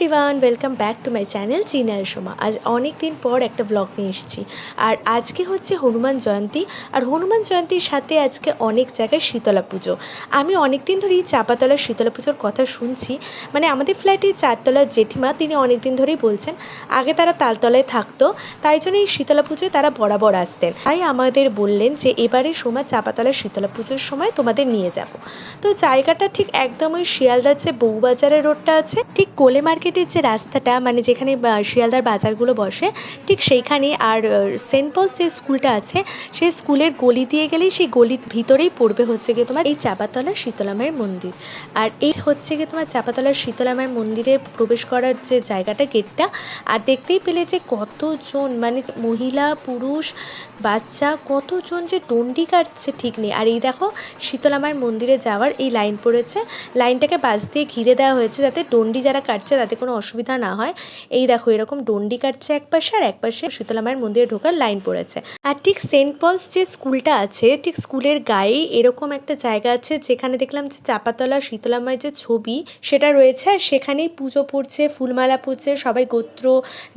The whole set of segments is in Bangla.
Everyone welcome back to my channel Chinar Soma আজ অনেক দিন পর একটা ব্লগ নিয়ে এসেছি। আর আজকে হচ্ছে হনুমান জয়ন্তী। আর হনুমান জয়ন্তীর সাথে আজকে অনেক জায়গায় শীতলা পুজো। আমি অনেক দিন ধরেই চাপাতলার শীতলা পুজোর কথা শুনছি। মানে আমাদের ফ্ল্যাটে চারতলার জেঠিমা, তিনি অনেক দিন ধরেই বলছেন, আগে তারা তালতলায় থাকতো, তাই জন্য এই শীতলা পুজোয় তারা বরাবর আসতেন। তাই আমাদের বললেন যে, এবারে সোমা চাপাতলার শীতলা পুজোর সময় তোমাদের নিয়ে যাব। তো জায়গাটা ঠিক একদম ওই শিয়ালদার যে বউবাজারের রোডটা আছে, ঠিক কোলে মার্কেটের যে রাস্তাটা মানে যেখানে শিয়ালদার বাজারগুলো বসে, ঠিক সেইখানে আর সেন্ট পলস যে স্কুলটা আছে, সেই স্কুলের গলি দিয়ে গেলেই সেই গলির ভিতরেই পড়বে হচ্ছে গিয়ে তোমার এই চাপাতলা শীতলামায়ের মন্দির। আর এই হচ্ছে গিয়ে তোমার চাপাতলার শীতলামায়ের মন্দিরে প্রবেশ করার যে জায়গাটা, গেটটা, আর দেখতেই পেলে যে কতজন মানে মহিলা, পুরুষ, বাচ্চা, কতজন যে ডন্ডি কাটছে ঠিক নেই। আর এই দেখো শীতলামার মন্দিরে যাওয়ার এই লাইন পড়েছে। লাইনটাকে বাস দিয়ে ঘিরে দেওয়া হয়েছে যাতে ডন্ডি যারা কাটছে তাতে কোনো অসুবিধা না হয়। এই দেখো, এরকম ডন্ডি কাটছে এক পাশে আর এক পাশে শীতলামায়ের মন্দিরে ঢোকার লাইন পড়েছে। আর ঠিক সেন্ট পলস যে স্কুলটা আছে, ঠিক স্কুলের গায়ে এরকম একটা জায়গা আছে, যেখানে দেখলাম যে চাপাতলা শীতলামায়ের যে ছবি, সেটা রয়েছে। আর সেখানেই পুজো পড়ছে, ফুলমালা পড়ছে, সবাই গোত্র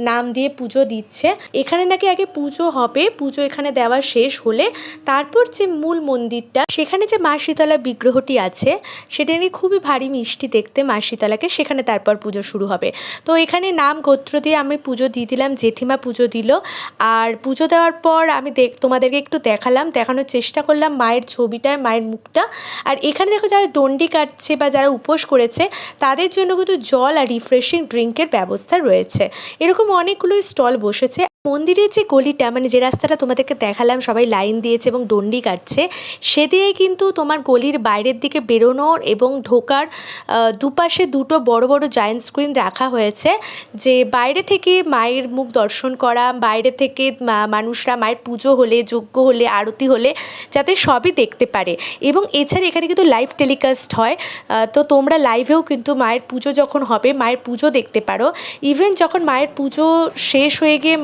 নাম দিয়ে পুজো দিচ্ছে। এখানে নাকি আগে পুজো হবে, পুজো এখানে দেওয়া শেষ হলে তারপর যে মূল মন্দিরটা, সেখানে যে মা শীতলা বিগ্রহটি আছে, সেটা নাকি খুবই ভারী মিষ্টি দেখতে মা শীতলাকে, সেখানে তারপর পুজো শুরু হবে। তো এখানে নাম গোত্র দিয়ে আমি পুজো দিয়ে দিলাম, জেঠিমা পুজো দিল। আর পুজো দেওয়ার পর আমি দেখ তোমাদেরকে একটু দেখালাম, দেখানোর চেষ্টা করলাম মায়ের ছবিটায় মায়ের মুখটা। আর এখানে দেখো যারা দণ্ডি কাটছে বা যারা উপোস করেছে, তাদের জন্য কিন্তু জল আর রিফ্রেশিং ড্রিঙ্কের ব্যবস্থা রয়েছে। এরকম অনেকগুলো স্টল বসেছে। মন্দিরের যে গলিটা মানে যে রাস্তাটা তোমাদেরকে দেখালাম, সবাই লাইন দিয়েছে এবং দণ্ডি কাটছে, সে দিয়ে কিন্তু তোমার গলির বাইরের দিকে বেরোনোর এবং ঢোকার দুপাশে দুটো বড় বড় জায়েন্ট স্ক্রিন রাখা হয়েছে, যে বাইরে থেকে মায়ের মুখ দর্শন করা, বাইরে থেকে মানুষরা মায়ের পুজো হলে, যজ্ঞ হলে, আরতি হলে, যাতে সবই দেখতে পারে। এবং এছাড়া এখানে কিন্তু লাইভ টেলিকাস্ট হয় তো তোমরা লাইভেও কিন্তু মায়ের পুজো যখন হবে, মায়ের পুজো দেখতে পারো। ইভেন যখন মায়ের পুজো শেষ হয়ে গিয়ে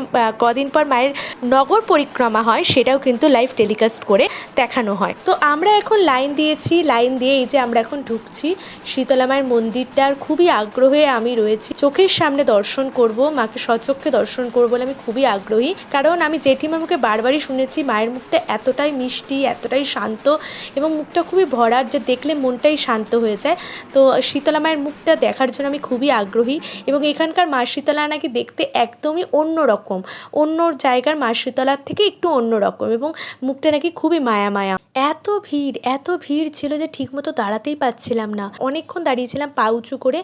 কদিন পর মায়ের নগর পরিক্রমা হয়, সেটাও কিন্তু লাইভ টেলিকাস্ট করে দেখানো হয়। তো আমরা এখন লাইন দিয়েছি লাইন দিয়ে এই যে আমরা এখন ঢুকছি, শীতলা মায়ের মন্দিরটার খুবই আগ্রহে আমি রয়েছি। চোখের সামনে দর্শন করব, মাকে সচক্ষে দর্শন করব বলে আমি খুবই আগ্রহী। কারণ আমি জেঠিমার মুখে বারবারই শুনেছি, মায়ের মুখটা এতটাই মিষ্টি, এতটাই শান্ত এবং মুখটা খুবই ভরার যে দেখলে মনটাই শান্ত হয়ে যায়। তো শীতলা মায়ের মুখটা দেখার জন্য আমি খুবই আগ্রহী এবং এখানকার মা শীতলা নাকি দেখতে একদমই অন্য রকম অন্য জায়গার মা শীতলার থেকে একটু অন্যরকম এবং মুখটা নাকি খুবই মায়া মায়া। এত ভিড় এত ভিড় ছিল যে ঠিকমতো দাঁড়াতেই পাচ্ছিলাম না। অনেকক্ষণ দাঁড়িয়েছিলাম পা উঁচু করে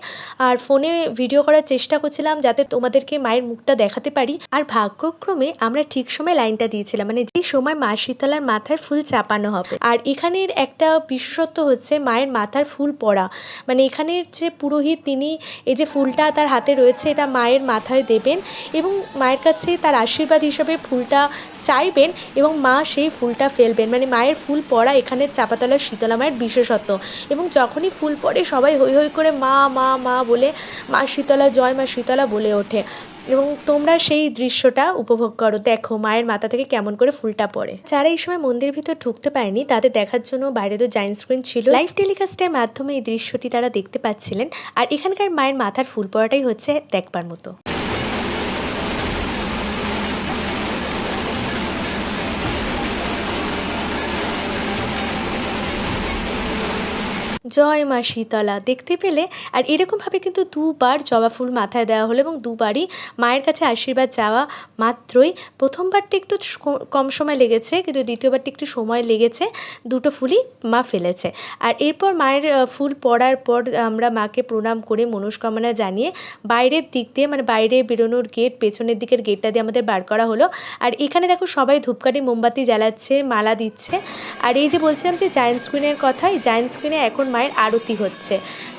আর ফোনে ভিডিও করার চেষ্টা করছিলাম যাতে তোমাদেরকে মায়ের মুখটা দেখাতে পারি। আর ভাগ্যক্রমে আমরা ঠিক সময় লাইনটা দিয়েছিলাম মানে যে সময় মা শীতলার মাথায় ফুল চাপানো হবে। আর এখানের একটা বিশেষত্ব হচ্ছে মায়ের মাথার ফুল পড়া। মানে এখানের যে পুরোহিত, তিনি এই যে ফুলটা তার হাতে রয়েছে, এটা মায়ের মাথায় দেবেন এবং মায়ের কাছে তার আশীর্বাদ হিসাবে ফুলটা চাইবেন এবং মা সেই ফুলটা ফেলবেন। মানে মায়ের ফুল পড়া এখানে চাপাতলার শীতলা মায়ের বিশেষত্ব। এবং যখনই ফুল পড়ে সবাই হই হই করে মা মা মা বলে, মা শীতলা, জয় মা শীতলা বলে ওঠে। এবং তোমরা সেই দৃশ্যটা উপভোগ করো। দেখো মায়ের মাথা থেকে কেমন করে ফুলটা পড়ে। যারা এই সময় মন্দিরের ভিতর ঢুকতে পারেনি, তাদের দেখার জন্য বাইরে তো জাইন্ট স্ক্রিন ছিল। লাইভ টেলিকাস্টের মাধ্যমে এই দৃশ্যটি তারা দেখতে পাচ্ছিলেন। আর এখানকার মায়ের মাথার ফুল পড়াটাই হচ্ছে দেখবার মতো। জয় মা শীতলা। দেখতে পেলে? আর এরকমভাবে কিন্তু দুবার জবা ফুল মাথায় দেওয়া হলো এবং দুবারই মায়ের কাছে আশীর্বাদ যাওয়া মাত্রই প্রথমবারটি একটু কম সময় লেগেছে, কিন্তু দ্বিতীয়বারটি একটু সময় লেগেছে, দুটো ফুলই মা ফেলেছে। আর এরপর মায়ের ফুল পড়ার পর আমরা মাকে প্রণাম করে মনস্কামনা জানিয়ে বাইরের দিক দিয়ে মানে বাইরে বেরোনোর গেট, পেছনের দিকের গেটটা দিয়ে আমাদের বার করা হলো। আর এখানে দেখো সবাই ধূপকাঠি, মোমবাতি জ্বালাচ্ছে, মালা দিচ্ছে। আর এই যে বলছিলাম যে জায়েন্ট স্ক্রিনের কথা এই জায়েন্ট স্ক্রিনে এখন মায়ের আরতি হচ্ছে।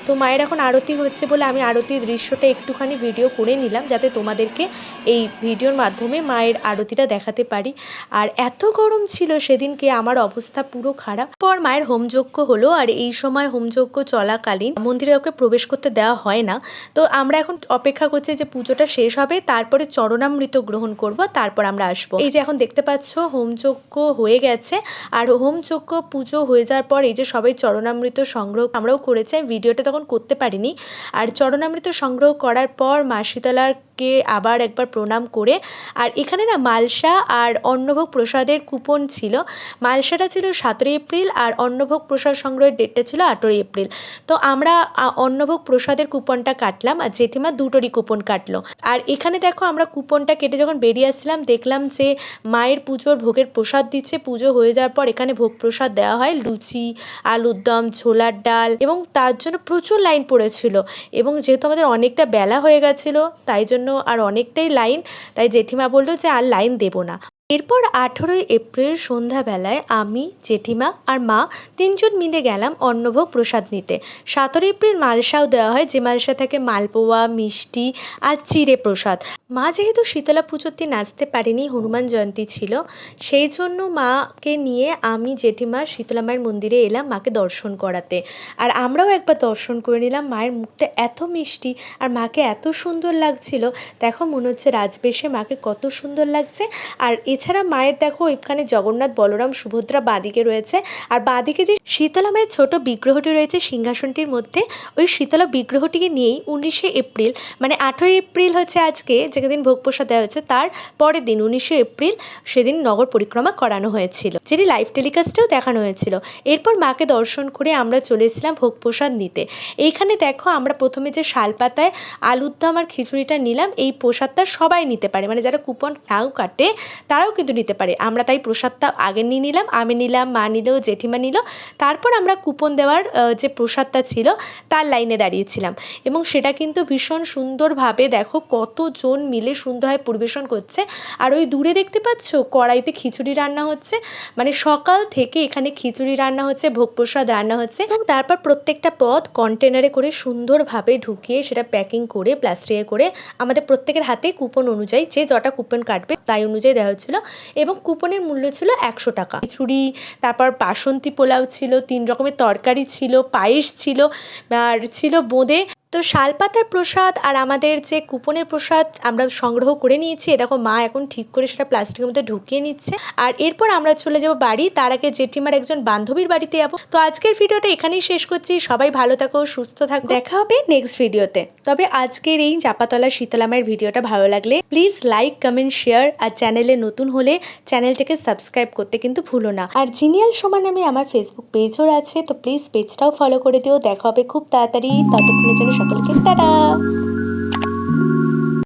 তো মায়ের এখন আরতি হচ্ছে বলে আমি আরতির দৃশ্যটা একটুখানি ভিডিও করে নিলাম, যাতে তোমাদেরকে এই ভিডিওর মাধ্যমে মায়ের আরতিটা দেখাতে পারি। আর এত গরম ছিল সেদিনকে, আমার অবস্থা পুরো খারাপ। পর মায়ের হোমযজ্ঞ হলো, আর এই সময় হোমযজ্ঞ চলাকালীন মন্দিরে ওকে প্রবেশ করতে দেওয়া হয় না। তো আমরা এখন অপেক্ষা করছি যে পুজোটা শেষ হবে, তারপরে চরণামৃত গ্রহণ করব, তারপর আমরা আসব। এই যে এখন দেখতে পাচ্ছ, হোমযজ্ঞ হয়ে গেছে, আর হোমযজ্ঞ পুজো হয়ে যাওয়ার পর এই যে সবাই চরণামৃত সংগ্রহ, আমরাও করেছে। ভিডিওটা তখন করতে পারিনি। আর চরণামৃত সংগ্রহ করার পর মা শীতলাকে আবার একবার প্রণাম করে। আর এখানে না মালসা আর অন্নভোগ প্রসাদের কুপন ছিল। মালসাটা ছিল সতেরোই এপ্রিল আর অন্নভোগ প্রসাদ সংগ্রহের ডেটটা ছিল আঠেরোই এপ্রিল। তো আমরা অন্নভোগ প্রসাদের কুপনটা কাটলাম আর জেঠিমা দুটোরই কুপন কাটলো। আর এখানে দেখো আমরা কুপনটা কেটে যখন বেরিয়ে আসছিলাম, দেখলাম যে মায়ের পুজোর ভোগের প্রসাদ দিচ্ছে। পুজো হয়ে যাওয়ার পর এখানে ভোগ প্রসাদ দেওয়া হয়। লুচি, আলুর দম, ছোলার ডাল এবং তার জন্য প্রচুর লাইন পড়েছিল। এবং যেহেতু আমাদের অনেকটা বেলা হয়ে গেছিল, তাই জন্য আর অনেকটাই লাইন। তাই জেঠিমা বলল যে আর লাইন দেবো না। এরপর আঠেরোই এপ্রিল সন্ধ্যাবেলায় আমি, জেঠিমা আর মা তিনজন মিলে গেলাম অন্নভোগ প্রসাদ নিতে। সতেরো এপ্রিল মালসাও দেওয়া হয়, যে মালসা থেকে মালপোয়া, মিষ্টি আর চিড়ে প্রসাদ। মা যেহেতু শীতলা পুজোর দিন আসতে পারেনি, হনুমান জয়ন্তী ছিল, সেই জন্য মাকে নিয়ে আমি, জেঠিমা, শীতলা মায়ের মন্দিরে এলাম মাকে দর্শন করাতে। আর আমরাও একবার দর্শন করে নিলাম, মায়ের মুখটা এত মিষ্টি আর মাকে এত সুন্দর লাগছিল। দেখো মনে হচ্ছে রাজবেশে মাকে কত সুন্দর লাগছে। আর এছাড়া মায়ের দেখো ওইখানে জগন্নাথ, বলরাম, সুভদ্রা বাদিকে রয়েছে। আর বাদিকে যে শীতলা মায়ের ছোট বিগ্রহটি রয়েছে সিংহাসনটির মধ্যে, ওই শীতলা বিগ্রহটিকে নিয়েই উনিশে এপ্রিল মানে আঠেরোই এপ্রিল হচ্ছে আজকে, যেদিন ভোগ প্রসাদ দেওয়া হয়েছে, তার পরের দিন উনিশে এপ্রিল সেদিন নগর পরিক্রমা করানো হয়েছিল, যেটি লাইভ টেলিকাস্টেও দেখানো হয়েছিল। এরপর মাকে দর্শন করে আমরা চলে এসেছিলাম ভোগ প্রসাদ নিতে। এইখানে দেখো আমরা প্রথমে যে শালপাতায় আলুর দম আর খিচুড়িটা নিলাম, এই প্রসাদটা সবাই নিতে পারে মানে যারা কুপন নাও কাটে তারাও কিন্তু নিতে পারে। আমরা তাই প্রসাদটা আগে নিয়ে নিলাম, আমি নিলাম, মা নিল, জেঠিমা নিল। তারপর আমরা কুপন দেওয়ার যে প্রসাদটা ছিল, তার লাইনে দাঁড়িয়েছিলাম। এবং সেটা কিন্তু ভীষণ সুন্দরভাবে দেখো কতজন মিলে সুন্দরভাবে পরিবেশন করছে। আর ওই দূরে দেখতে পাচ্ছ, কড়াইতে খিচুড়ি রান্না হচ্ছে। মানে সকাল থেকে এখানে খিচুড়ি রান্না হচ্ছে, ভোগ প্রসাদ রান্না হচ্ছে। এবং তারপর প্রত্যেকটা পদ কন্টেনারে করে সুন্দরভাবে ঢুকিয়ে সেটা প্যাকিং করে প্লাস্টিকে করে আমাদের প্রত্যেকের হাতে কুপন অনুযায়ী যে যটা কুপন কাটবে, তাই অনুযায়ী দেওয়া হচ্ছিল। এবং কুপনের মূল্য ছিল একশো টাকা। খিচুড়ি, তারপর বাসন্তী পোলাও ছিল, তিন রকমের তরকারি ছিল, পায়েস ছিল, আর ছিল বোঁদে তো শালপাতার প্রসাদ আর আমাদের যে কুপনের প্রসাদ আমরা সংগ্রহ করে নিয়েছি দেখো মা এখন ঠিক করে সেটা প্লাস্টিকের মধ্যে ঢুকিয়ে নিচ্ছে। আর এরপর আমরা চলে যাব বাড়ি, তার আগে জেঠিমার একজন বান্ধবীর বাড়িতে যাব। তো আজকের ভিডিওটা এখানেই শেষ করছি, সবাই ভালো থাকো, সুস্থ থাকো। দেখা হবে নেক্সট ভিডিওতে। তবে আজকের এই চাপাতলা শীতলামায়ের ভিডিওটা ভালো লাগলে প্লিজ লাইক কমেন্ট শেয়ার আর চ্যানেলে নতুন হলে চ্যানেলটাকে সাবস্ক্রাইব করতে কিন্তু ভুলো না। আর জিনিয়াল সমান নামে আমার ফেসবুক পেজও আছে, তো প্লিজ পেজটাও ফলো করে দিও। দেখা হবে খুব তাড়াতাড়ি, ততক্ষণের জন্য hasta cualquier.